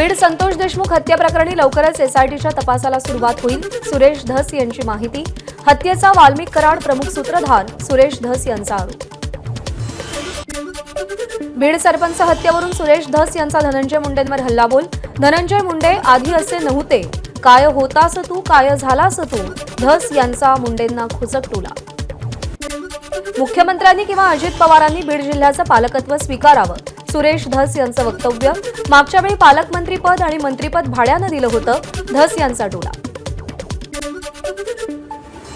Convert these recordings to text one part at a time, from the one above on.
बीड संतोष देशमुख हत्या प्रकरणी लवकरच एसआयटीच्या तपासाला सुरुवात होईल. सुरेश धस यांची माहिती. हत्येचा वाल्मिक कराड प्रमुख सूत्रधार सुरेश धस यांचा आरोप. बीड सरपंच हत्येवरून सुरेश धस यांचा धनंजय मुंडेंवर हल्लाबोल धनंजय मुंडे आधी असे नव्हते. काय होतास तू? काय झालास तू? धस यांचा मुंडेंना खुचक टोला. मुख्यमंत्र्यांनी किंवा अजित पवारांनी बीड जिल्ह्याचं पालकत्व स्वीकारावं. सुरेश धस यांचं वक्तव्य. मागच्या वेळी पालकमंत्रीपद आणि मंत्रीपद भाड्यानं दिलं होतं धस यांचा डोळा.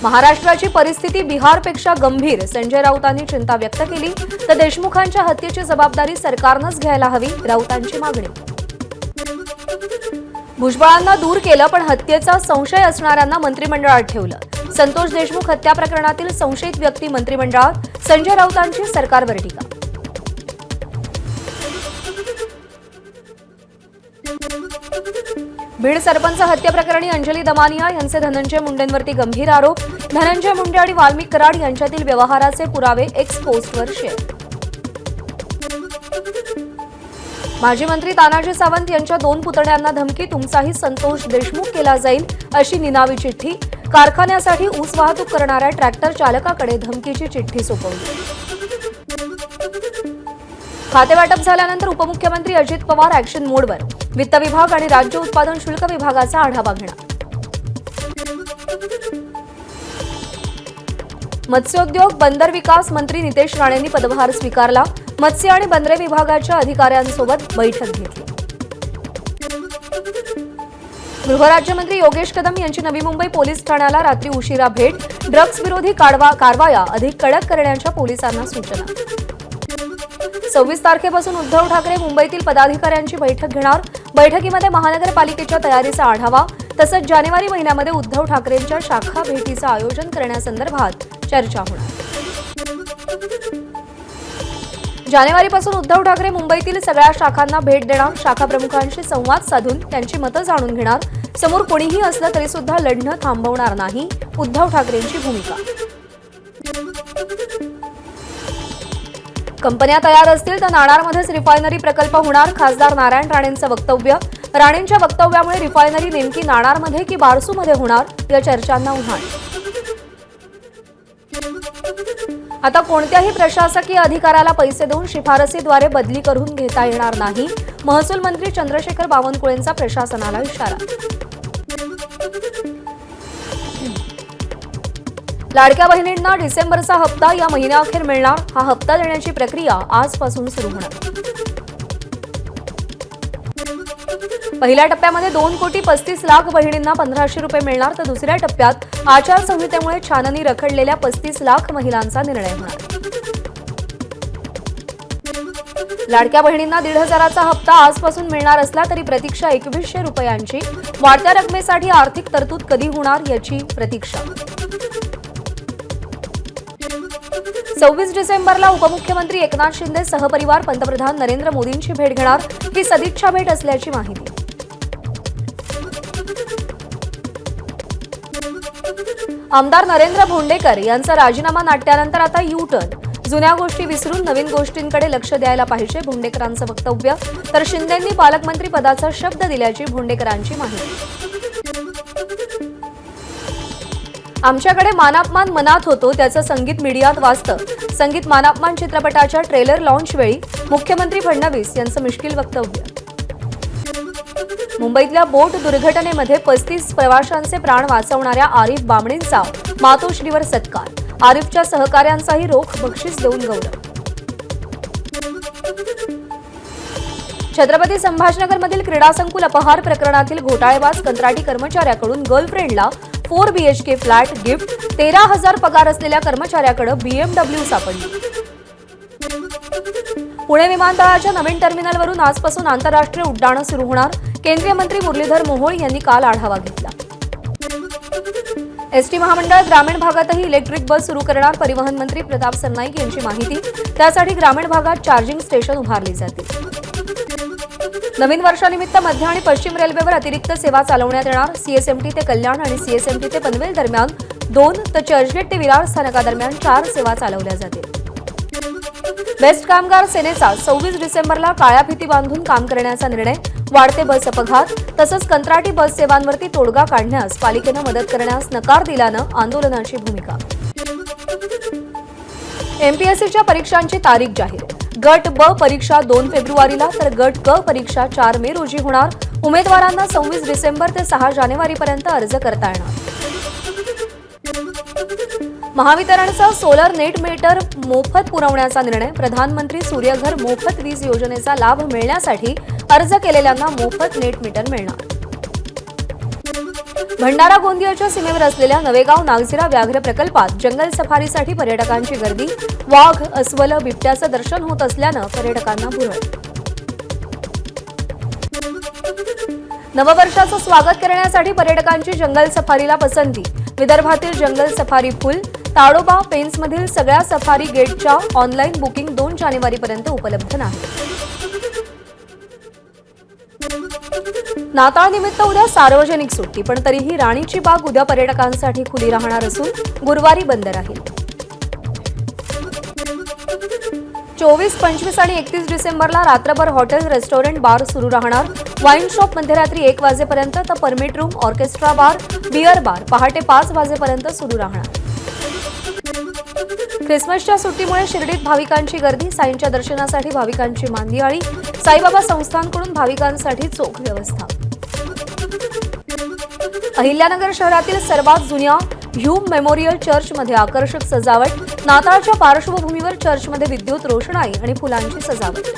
महाराष्ट्राची परिस्थिती बिहारपेक्षा गंभीर संजय राऊतांनी चिंता व्यक्त केली तर देशमुखांच्या हत्येची जबाबदारी सरकारनंच घ्यायला हवी राऊतांची मागणी. भुजबळांना दूर केलं पण हत्येचा संशय असणाऱ्यांना मंत्रिमंडळात ठेवलं. संतोष देशमुख हत्या प्रकरणातील संशयित व्यक्ती मंत्रिमंडळात संजय राऊतांची सरकारवर टीका. बीड सरपंच हत्या प्रकरणी अंजली दमानिया यांचे धनंजय मुंडेंवरती गंभीर आरोप. धनंजय मुंडे आणि वाल्मिक कराड यांच्यातील व्यवहाराचे पुरावे एक्स पोस्टवर शेअर माजी मंत्री तानाजी सावंत यांच्या दोन पुतण्यांना धमकी तुमचाही संतोष देशमुख केला जाईल अशी निनावी चिठ्ठी. कारखान्यासाठी ऊस वाहतूक करणाऱ्या ट्रॅक्टर चालकाकडे धमकीची चिठ्ठी सोपवली. खातेवाटप झाल्यानंतर उपमुख्यमंत्री अजित पवार अॅक्शन मोडवर वित्त विभाग आणि राज्य उत्पादन शुल्क विभागाचा आढावा घेणार. मत्स्योद्योग बंदर विकास मंत्री नितेश राणेंनी पदभार स्वीकारला. मत्स्य आणि बंदरे विभागाच्या अधिकाऱ्यांसोबत बैठक घेतली. गृहराज्यमंत्री योगेश कदम यांची नवी मुंबई पोलीस ठाण्याला रात्री उशिरा भेट. ड्रग्ज विरोधी कारवाया अधिक कडक करण्याच्या पोलिसांना सूचना. सव्वीस तारखेपासून उद्धव ठाकरे मुंबईतील पदाधिकाऱ्यांची बैठक घेणार. बैठकीमध्ये महानगरपालिकेच्या तयारीचा आढावा तसंच जानेवारी महिन्यामध्ये उद्धव ठाकरेंच्या शाखा भेटीचं आयोजन करण्यासंदर्भात चर्चा होणार. जानेवारीपासून उद्धव ठाकरे मुंबईतील सगळ्या शाखांना भेट देणार. शाखा प्रमुखांशी संवाद साधून त्यांची मतं जाणून घेणार. समोर कोणीही असलं तरी सुद्धा लढणं थांबवणार नाही उद्धव ठाकरेंची भूमिका. कंपन्या तयार असतील तर नाणारमध्येच रिफायनरी प्रकल्प होणार. खासदार नारायण राणेंचं वक्तव्य. राणेंच्या वक्तव्यामुळे रिफायनरी नेमकी नाणारमध्ये की बारसूमध्ये होणार या चर्चांना उन्हाळ. आता कोणत्याही प्रशासकीय अधिकाऱ्याला पैसे देऊन शिफारसीद्वारे बदली करून घेता येणार नाही. महसूल मंत्री चंद्रशेखर बावनकुळेंचा प्रशासनाला इशारा. लाडक्या बहिणींना डिसेंबरचा हप्ता या महिन्याअखेर मिळणार. हा हप्ता देण्याची प्रक्रिया आजपासून सुरू होणार. पहिल्या टप्प्यामध्ये दोन कोटी पस्तीस लाख बहिणींना पंधराशे रुपये मिळणार तर दुसऱ्या टप्प्यात आचारसंहितेमुळे छाननी रखडलेल्या पस्तीस लाख महिलांचा निर्णय होणार. लाडक्या बहिणींना दीड हजाराचा हप्ता आजपासून मिळणार असला तरी प्रतीक्षा एकवीसशे रुपयांची. वाढत्या रकमेसाठी आर्थिक तरतूद कधी होणार याची प्रतीक्षा. सव्वीस डिसेंबरला उपमुख्यमंत्री एकनाथ शिंदे सहपरिवार पंतप्रधान नरेंद्र मोदींची भेट घेणार ही सदिच्छा भेट असल्याची माहिती. आमदार नरेंद्र भोंडेकर यांचा राजीनामा नाट्यानंतर आता यू टर्न जुन्या गोष्टी विसरून नवीन गोष्टींकडे लक्ष द्यायला पाहिजे भोंडेकरांचं वक्तव्य. तर शिंदेंनी पालकमंत्री पदाचा शब्द दिल्याची भोंडेकरांची माहिती. आमच्याकडे मानापमान मनात होतो त्याचं संगीत मीडियात वाचतं संगीत मानापमान चित्रपटाच्या ट्रेलर लॉन्च वेळी मुख्यमंत्री फडणवीस यांचं मिश्किल वक्तव्य. मुंबईतल्या बोट दुर्घटनेमध्ये पस्तीस प्रवाशांचे प्राण वाचवणाऱ्या आरिफ बामणेंचा मातोश्रीवर सत्कार. आरिफच्या सहकाऱ्यांचाही रोख बक्षीस देऊन गौरव. छत्रपती संभाजनगरमधील क्रीडा संकुल अपहार प्रकरणातील घोटाळेबाज कंत्राटी कर्मचाऱ्याकडून गर्लफ्रेंडला फोर बीएचके फ्लॅट गिफ्ट तेरा हजार पगार असलेल्या कर्मचाऱ्याकडे बीएमडब्ल्यू सापडली. पुणे विमानतळाच्या नवीन टर्मिनलवरून आजपासून आंतरराष्ट्रीय उड्डाणं सुरू होणार. केंद्रीय मंत्री मुरलीधर मोहोळ यांनी काल आढावा घेतला. एसटी महामंडळ ग्रामीण भागातही इलेक्ट्रिक बस सुरू करणार. परिवहन मंत्री प्रताप सरनाईक यांची माहिती. त्यासाठी ग्रामीण भागात चार्जिंग स्टेशन उभारली जातील. नवीन वर्षानिमित्त मध्य आणि पश्चिम रेल्वेवर अतिरिक्त सेवा चालवण्यात येणार. सीएसएमटी ते कल्याण आणि सीएसएमटी ते पनवेल दरम्यान दोन तर चर्चगेट ते विरार स्थानकादरम्यान चार सेवा चालवल्या जातील. बेस्ट कामगार सेनेचा सव्वीस डिसेंबरला काळ्या भीती बांधून काम करण्याचा निर्णय वाढते बस अपघात तसंच कंत्राटी बस सेवांवरती तोडगा काढण्यास पालिकेनं मदत करण्यास नकार दिल्यानं आंदोलनाची भूमिका. एमपीएससीच्या परीक्षांची तारीख जाहीर गट ब परीक्षा दोन फेब्रुवारीला तर गट क परीक्षा चार मे रोजी होणार. उमेदवारांना सव्वीस डिसेंबर ते सहा जानेवारीपर्यंत अर्ज करता येणार. महावितरणचा सोलर नेट मीटर मोफत पुरवण्याचा निर्णय प्रधानमंत्री सूर्यघर मोफत वीज योजनेचा लाभ मिळण्यासाठी अर्ज केलेल्यांना मोफत नेट मीटर मिळणार. भंडारा गोंदियाच्या सीमेवर असलेल्या नवेगाव नागझिरा व्याघ्र प्रकल्पात जंगल सफारीसाठी पर्यटकांची गर्दी वाघ अस्वल बिबट्याचं दर्शन होत असल्यानं पर्यटकांना भुरळ. नववर्षाचं स्वागत करण्यासाठी पर्यटकांची जंगल सफारीला पसंती. विदर्भातील जंगल सफारी फुल ताडोबा पेन्समधील सगळ्या सफारी गेटच्या ऑनलाईन बुकिंग दोन जानेवारीपर्यंत उपलब्ध नाही. नाताळ निमित्त उद्या सार्वजनिक सुट्टी पण तरीही राणीची बाग उद्या पर्यटकांसाठी खुली राहणार असून गुरुवारी बंद राहील. चोवीस पंचवीस आणि एकतीस डिसेंबरला रात्रभर हॉटेल रेस्टॉरंट बार सुरू राहणार. वाईन शॉप मध्यरात्री एक वाजेपर्यंत तर permit room orchestra bar beer bar पहाटे पाच वाजेपर्यंत सुरू राहणार. ख्रिसमसच्या सुट्टीमुळे शिर्डीत भाविकांची गर्दी साईंच्या दर्शनासाठी भाविकांची मांदियाळी साईबाबा संस्थांकडून भाविकांसाठी चोख व्यवस्था. अहिल्यानगर शहरातील सर्वात जुन्या ह्यूम मेमोरियल चर्चमध्ये आकर्षक सजावट नाताळच्या पार्श्वभूमीवर चर्चमध्ये विद्युत रोषणाई आणि फुलांची सजावट.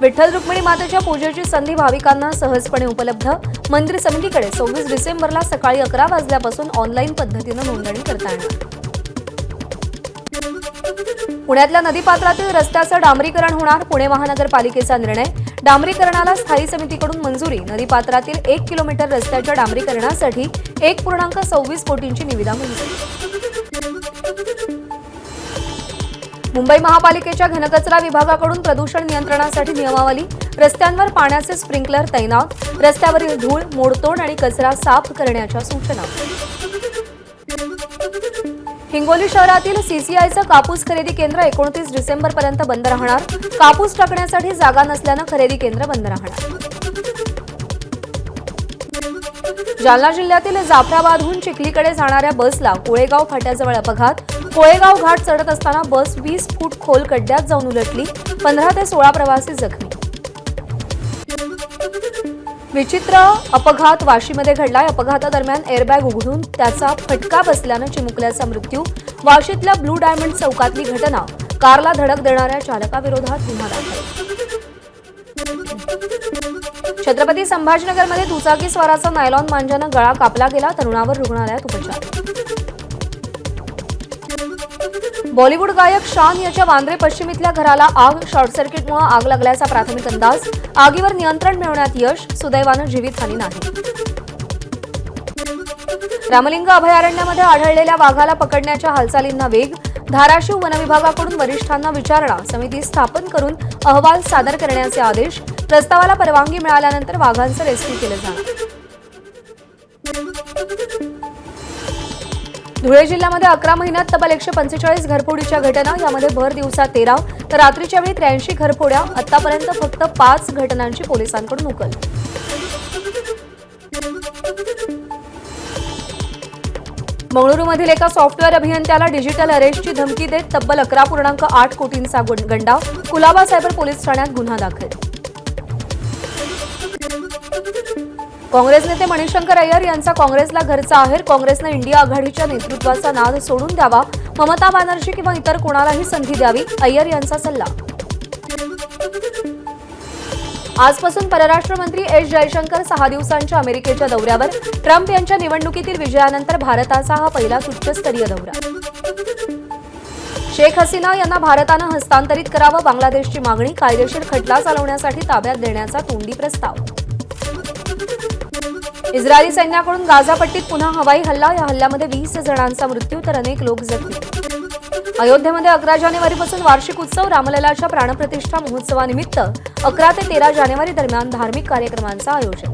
विठ्ठल रुक्मिणी मातेच्या पूजेची संधी भाविकांना सहजपणे उपलब्ध. मंदिर समितीकडे सव्वीस डिसेंबरला सकाळी अकरा वाजल्यापासून ऑनलाईन पद्धतीनं नोंदणी करता येणार. पुण्यातल्या नदीपात्रातील रस्त्याचं डांबरीकरण होणार पुणे महानगरपालिकेचा निर्णय. डांबरीकरणाला स्थायी समितीकडून मंजुरी. नदीपात्रातील एक किलोमीटर रस्त्याच्या डांबरीकरणासाठी एक पूर्णांक सव्वीस कोटींची निविदा मंजूर. मुंबई महापालिकेच्या घनकचरा विभागाकडून प्रदूषण नियंत्रणासाठी नियमावली. रस्त्यांवर पाण्याचे स्प्रिंकलर तैनात. रस्त्यावरील धूळ मोडतोड आणि कचरा साफ करण्याच्या सूचना. हिंगोली शहरातील सीसीआयचं कापूस खरेदी केंद्र एकोणतीस डिसेंबर पर्यंत बंद राहणार. कापूस टाकण्यासाठी जागा नसल्यानं खरेदी केंद्र बंद राहणार. जालना जिल्ह्यातील जाफराबादहून चिखलीकडे जाणाऱ्या बसला कोळेगाव फाट्याजवळ अपघात. कोळेगाव घाट चढत असताना बस वीस फूट खोल खड्ड्यात जाऊन उलटली. पंधरा ते सोळा प्रवासी जखमी. विचित्र अपघात वाशीमध्ये घडलाय. अपघातादरम्यान एअरबॅग उघडून त्याचा फटका बसल्यानं चिमुकल्याचा मृत्यू. वाशीतल्या ब्लू डायमंड चौकातली घटना. कारला धडक देणाऱ्या चालकाविरोधात गुन्हा दाखल. छत्रपती संभाजीनगरमध्ये दुचाकी स्वाराचा नायलॉन मांजानं गळा कापला गेला. तरुणावर रुग्णालयात उपचार. बॉलिवूड गायक शान याच्या वांद्रे पश्चिम इथल्या घराला आग शॉर्टसर्किटमुळे आग लागल्याचा प्राथमिक अंदाज आगीवर नियंत्रण मिळवण्यात यश सुदैवानं जीवितहानी नाही. रामलिंग अभयारण्यामध्ये आढळलेल्या वाघाला पकडण्याच्या हालचालींना वेग धाराशिव वनविभागाकडून वरिष्ठांना विचारणा समिती स्थापन करून अहवाल सादर करण्याचे आदेश प्रस्तावाला परवानगी मिळाल्यानंतर वाघांचं रेस्क्यू केलं जाणार. धुळे जिल्ह्यामध्ये अकरा महिन्यात तब्बल एकशे पंचेचाळीस घरफोडीच्या घटना यामध्ये भर दिवसा तेरा तर रात्रीच्या वेळी त्र्याऐंशी घरफोड्या आतापर्यंत फक्त पाच घटनांची पोलिसांकडून उकल. मंगळुरूमधील एका सॉफ्टवेअर अभियंत्याला डिजिटल अरेस्टची धमकी देत तब्बल अकरा पूर्णांक आठ कोटींचा गुन- गंडा कुलाबा सायबर पोलीस ठाण्यात गुन्हा दाखल. काँग्रेस नेते मणिशंकर अय्यर यांचा काँग्रेसला घरचा आहेर. काँग्रेसनं इंडिया आघाडीच्या नेतृत्वाचा नाद सोडून द्यावा. ममता बॅनर्जी किंवा इतर कोणालाही संधी द्यावी अय्यर यांचा सल्ला. आजपासून परराष्ट्र मंत्री एस जयशंकर सहा दिवसांच्या अमेरिकेच्या दौऱ्यावर. ट्रम्प यांच्या निवडणुकीतील विजयानंतर भारताचा हा पहिला उच्चस्तरीय दौरा. शेख हसीना यांना भारतानं हस्तांतरित करावं बांगलादेशची मागणी कायदेशीर खटला चालवण्यासाठी ताब्यात देण्याचा तोंडी प्रस्ताव. इस्रायली सैन्याकडून गाझापट्टीत पुन्हा हवाई हल्ला. या हल्ल्यामध्ये वीस जणांचा मृत्यू तर अनेक लोक जखमी. अयोध्येमध्ये अकरा जानेवारीपासून वार्षिक उत्सव रामललाच्या प्राणप्रतिष्ठा महोत्सवानिमित्त अकरा ते तेरा जानेवारी दरम्यान धार्मिक कार्यक्रमांचं आयोजन.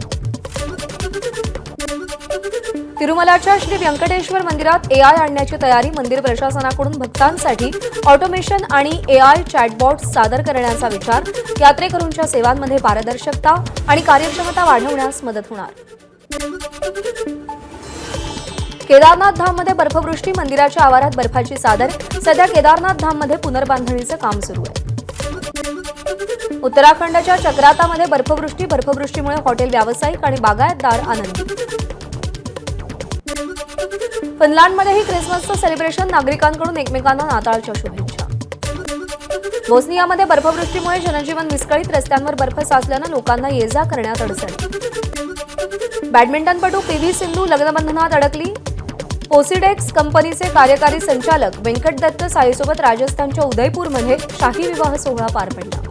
तिरुमलाच्या श्री व्यंकटेश्वर मंदिरात एआय आणण्याची तयारी मंदिर प्रशासनाकडून भक्तांसाठी ऑटोमेशन आणि एआय चॅटबॉट सादर करण्याचा विचार यात्रेकरूंच्या सेवांमध्ये पारदर्शकता आणि कार्यक्षमता वाढवण्यास मदत होणार. केदारनाथ धाममध्ये बर्फवृष्टी मंदिराच्या आवारात बर्फाची चादर सध्या केदारनाथ धाममध्ये पुनर्बांधणीचं काम सुरू आहे. उत्तराखंडच्या चक्रातामध्ये बर्फवृष्टी बर्फवृष्टीमुळे हॉटेल व्यावसायिक आणि बागायतदार आनंदी. फिनलँडमध्येही ख्रिसमसचं सेलिब्रेशन नागरिकांकडून एकमेकांना नाताळच्या शुभेच्छा. बोस्नियामध्ये बर्फवृष्टीमुळे जनजीवन विस्कळीत रस्त्यांवर बर्फ साचल्यानं लोकांना ये जा करण्यात अडचण. बॅडमिंटनपटू पी व्ही सिंधू लग्नबंधनात अडकली. पोसिडेक्स कंपनीचे कार्यकारी संचालक व्यंकट दत्त साईसोबत राजस्थानच्या उदयपूरमध्ये शाही विवाह सोहळा पार पडला.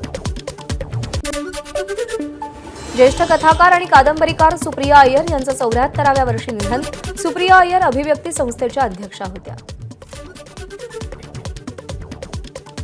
ज्येष्ठ कथाकार आणि कादंबरीकार सुप्रिया अय्यर यांचं चौऱ्याहत्तराव्या वर्षी निधन. सुप्रिया अय्यर अभिव्यक्ती संस्थेच्या अध्यक्षा होत्या.